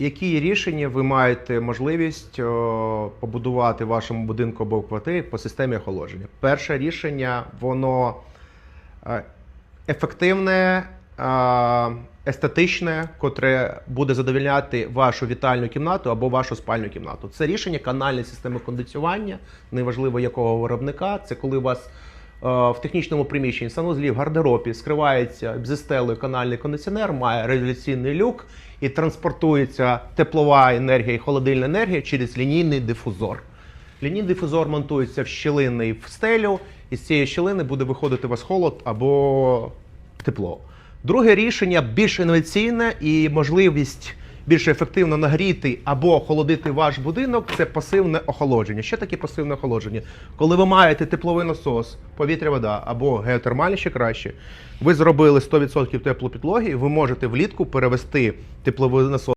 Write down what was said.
Які рішення ви маєте можливість о, побудувати в вашому будинку або в квартирі по системі охолодження? Перше рішення, воно е, ефективне, е, естетичне, котре буде задовільняти вашу вітальну кімнату або вашу спальню кімнату. Це рішення канальної системи кондиціювання, неважливо якого виробника. Це коли у вас в технічному приміщенні санузлі в гардеробі скривається зі стелею канальний кондиціонер, має регуляційний люк і транспортується теплова енергія і холодильна енергія через лінійний дифузор. Лінійний дифузор монтується в щілини в стелю, і з цієї щілини буде виходити у вас холод або тепло. Друге рішення більш інноваційне і можливість більш ефективно нагріти або охолодити ваш будинок це пасивне охолодження. Що таке пасивне охолодження? Коли ви маєте тепловий насос, повітря, вода або геотермальні ще краще, ви зробили 100% теплопідлоги, ви можете влітку перевести тепловий насос.